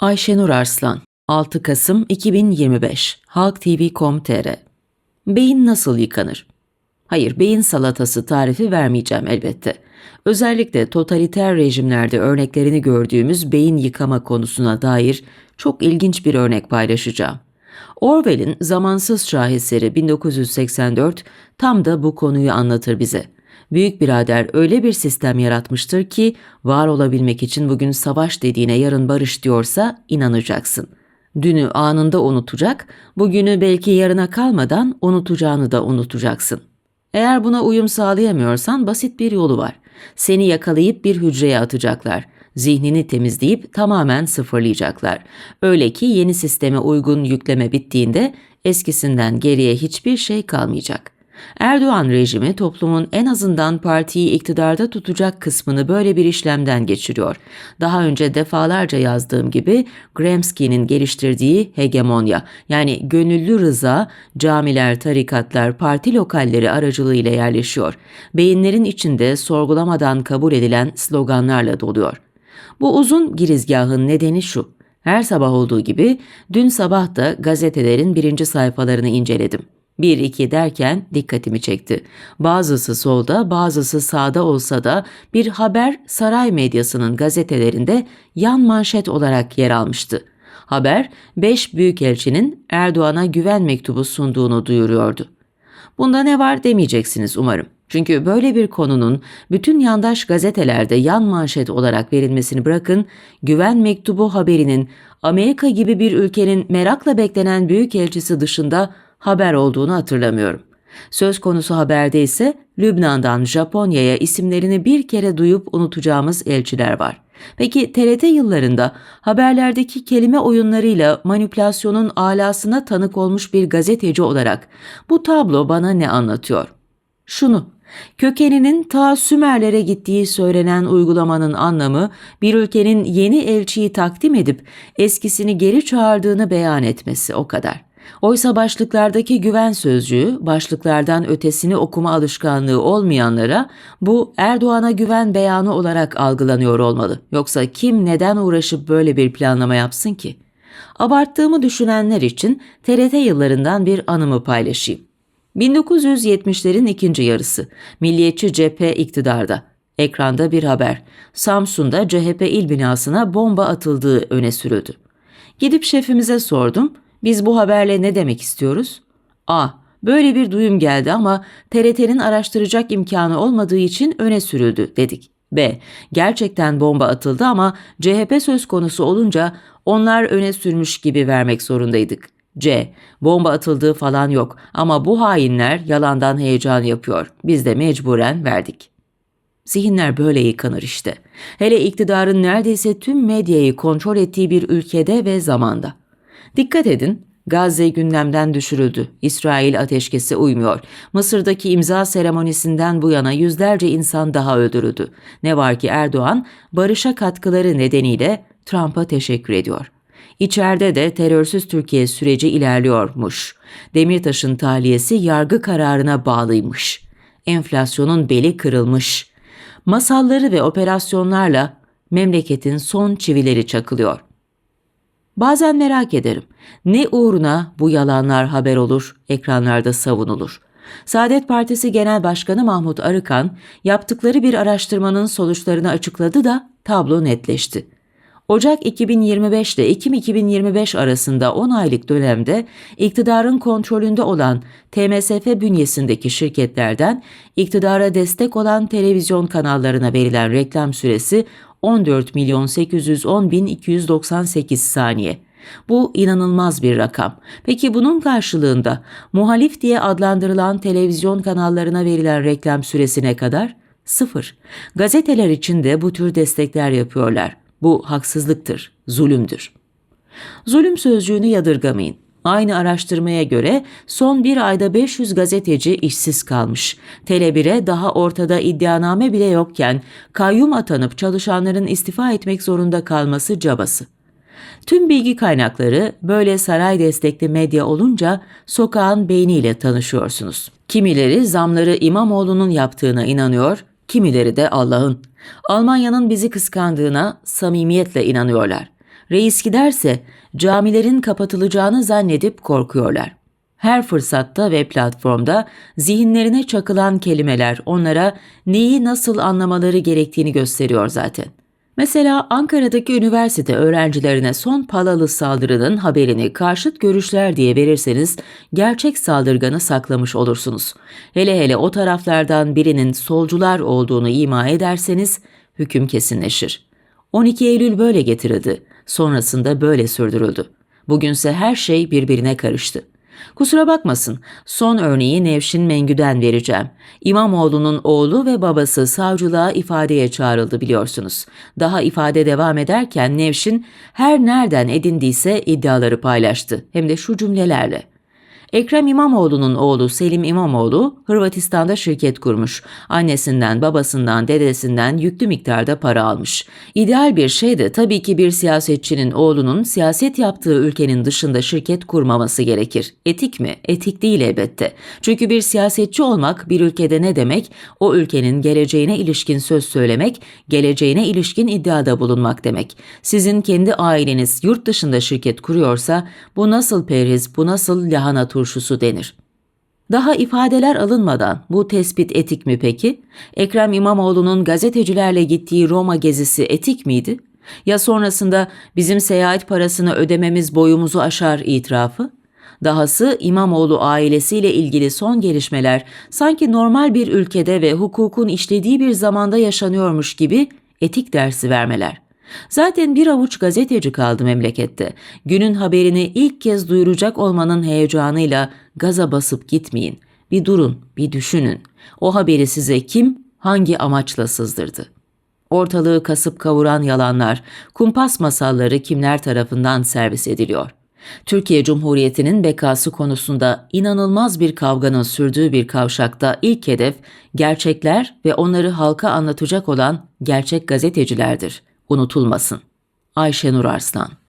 Ayşenur Arslan 6 Kasım 2025 Halk TV.com.tr Beyin nasıl yıkanır? Hayır, beyin salatası tarifi vermeyeceğim elbette. Özellikle totaliter rejimlerde örneklerini gördüğümüz beyin yıkama konusuna dair çok ilginç bir örnek paylaşacağım. Orwell'in zamansız şaheseri 1984 tam da bu konuyu anlatır bize. Büyük birader öyle bir sistem yaratmıştır ki var olabilmek için bugün savaş dediğine yarın barış diyorsa inanacaksın. Dünü anında unutacak, bugünü belki yarına kalmadan unutacağını da unutacaksın. Eğer buna uyum sağlayamıyorsan basit bir yolu var. Seni yakalayıp bir hücreye atacaklar. Zihnini temizleyip tamamen sıfırlayacaklar. Öyle ki yeni sisteme uygun yükleme bittiğinde eskisinden geriye hiçbir şey kalmayacak.'' Erdoğan rejimi toplumun en azından partiyi iktidarda tutacak kısmını böyle bir işlemden geçiriyor. Daha önce defalarca yazdığım gibi Gramsci'nin geliştirdiği hegemonya yani gönüllü rıza camiler, tarikatlar, parti lokalleri aracılığıyla yerleşiyor. Beyinlerin içinde sorgulamadan kabul edilen sloganlarla doluyor. Bu uzun girizgahın nedeni şu. Her sabah olduğu gibi dün sabah da gazetelerin birinci sayfalarını inceledim. 1-2 derken dikkatimi çekti. Bazısı solda, bazısı sağda olsa da bir haber saray medyasının gazetelerinde yan manşet olarak yer almıştı. Haber 5 büyükelçinin Erdoğan'a güven mektubu sunduğunu duyuruyordu. Bunda ne var demeyeceksiniz umarım. Çünkü böyle bir konunun bütün yandaş gazetelerde yan manşet olarak verilmesini bırakın, güven mektubu haberinin Amerika gibi bir ülkenin merakla beklenen büyükelçisi dışında haber olduğunu hatırlamıyorum. Söz konusu haberde ise Lübnan'dan Japonya'ya isimlerini bir kere duyup unutacağımız elçiler var. Peki TRT yıllarında haberlerdeki kelime oyunlarıyla manipülasyonun alasına tanık olmuş bir gazeteci olarak bu tablo bana ne anlatıyor? Şunu, kökeninin ta Sümerlere gittiği söylenen uygulamanın anlamı bir ülkenin yeni elçiyi takdim edip eskisini geri çağırdığını beyan etmesi o kadar. Oysa başlıklardaki güven sözcüğü başlıklardan ötesini okuma alışkanlığı olmayanlara bu Erdoğan'a güven beyanı olarak algılanıyor olmalı. Yoksa kim neden uğraşıp böyle bir planlama yapsın ki? Abarttığımı düşünenler için TRT yıllarından bir anımı paylaşayım. 1970'lerin ikinci yarısı. Milliyetçi cephe iktidarda. Ekranda bir haber. Samsun'da CHP il binasına bomba atıldığı öne sürüldü. Gidip şefimize sordum. Biz bu haberle ne demek istiyoruz? A. Böyle bir duyum geldi ama TRT'nin araştıracak imkanı olmadığı için öne sürüldü dedik. B. Gerçekten bomba atıldı ama CHP söz konusu olunca onlar öne sürmüş gibi vermek zorundaydık. C. Bomba atıldığı falan yok ama bu hainler yalandan heyecan yapıyor. Biz de mecburen verdik. Zihinler böyle yıkanır işte. Hele iktidarın neredeyse tüm medyayı kontrol ettiği bir ülkede ve zamanda. Dikkat edin, Gazze gündemden düşürüldü. İsrail ateşkesi uymuyor. Mısır'daki imza seremonisinden bu yana yüzlerce insan daha öldürüldü. Ne var ki Erdoğan barışa katkıları nedeniyle Trump'a teşekkür ediyor. İçeride de terörsüz Türkiye süreci ilerliyormuş. Demirtaş'ın tahliyesi yargı kararına bağlıymış. Enflasyonun beli kırılmış. Masalları ve operasyonlarla memleketin son çivileri çakılıyor. Bazen merak ederim. Ne uğruna bu yalanlar haber olur, ekranlarda savunulur. Saadet Partisi Genel Başkanı Mahmut Arıkan yaptıkları bir araştırmanın sonuçlarını açıkladı da tablo netleşti. Ocak 2025 ile Ekim 2025 arasında 10 aylık dönemde iktidarın kontrolünde olan TMSF bünyesindeki şirketlerden iktidara destek olan televizyon kanallarına verilen reklam süresi 14 milyon 810 bin 298 saniye. Bu inanılmaz bir rakam. Peki bunun karşılığında muhalif diye adlandırılan televizyon kanallarına verilen reklam süresi ne kadar? Sıfır. Gazeteler için de bu tür destekler yapıyorlar. Bu haksızlıktır, zulümdür. Zulüm sözcüğünü yadırgamayın. Aynı araştırmaya göre son bir ayda 500 gazeteci işsiz kalmış. Tele1'e daha ortada iddianame bile yokken kayyum atanıp çalışanların istifa etmek zorunda kalması cabası. Tüm bilgi kaynakları böyle saray destekli medya olunca sokağın beyniyle tanışıyorsunuz. Kimileri zamları İmamoğlu'nun yaptığına inanıyor, kimileri de Allah'ın. Almanya'nın bizi kıskandığına samimiyetle inanıyorlar. Reis giderse camilerin kapatılacağını zannedip korkuyorlar. Her fırsatta ve platformda zihinlerine çakılan kelimeler onlara neyi nasıl anlamaları gerektiğini gösteriyor zaten. Mesela Ankara'daki üniversite öğrencilerine son palalı saldırının haberini karşıt görüşler diye verirseniz gerçek saldırganı saklamış olursunuz. Hele hele o taraflardan birinin solcular olduğunu ima ederseniz hüküm kesinleşir. 12 Eylül böyle getirildi. Sonrasında böyle sürdürüldü. Bugünse her şey birbirine karıştı. Kusura bakmasın, son örneği Nevşin Mengü'den vereceğim. İmamoğlu'nun oğlu ve babası savcılığa ifadeye çağrıldı biliyorsunuz. Daha ifade devam ederken Nevşin her nereden edindiyse iddiaları paylaştı. Hem de şu cümlelerle. Ekrem İmamoğlu'nun oğlu Selim İmamoğlu Hırvatistan'da şirket kurmuş. Annesinden, babasından, dedesinden yüklü miktarda para almış. İdeal bir şey de tabii ki bir siyasetçinin oğlunun siyaset yaptığı ülkenin dışında şirket kurmaması gerekir. Etik mi? Etik değil elbette. Çünkü bir siyasetçi olmak bir ülkede ne demek? O ülkenin geleceğine ilişkin söz söylemek, geleceğine ilişkin iddiada bulunmak demek. Sizin kendi aileniz yurt dışında şirket kuruyorsa bu nasıl periz, bu nasıl lahana turşusu denir. Daha ifadeler alınmadan bu tespit etik mi peki? Ekrem İmamoğlu'nun gazetecilerle gittiği Roma gezisi etik miydi? Ya sonrasında bizim seyahat parasını ödememiz boyumuzu aşar itirafı? Dahası İmamoğlu ailesiyle ilgili son gelişmeler sanki normal bir ülkede ve hukukun işlediği bir zamanda yaşanıyormuş gibi etik dersi vermeler. Zaten bir avuç gazeteci kaldı memlekette. Günün haberini ilk kez duyuracak olmanın heyecanıyla gaza basıp gitmeyin. Bir durun, bir düşünün. O haberi size kim, hangi amaçla sızdırdı? Ortalığı kasıp kavuran yalanlar, kumpas masalları kimler tarafından servis ediliyor? Türkiye Cumhuriyeti'nin bekası konusunda inanılmaz bir kavganın sürdüğü bir kavşakta ilk hedef gerçekler ve onları halka anlatacak olan gerçek gazetecilerdir. Unutulmasın. Ayşenur Arslan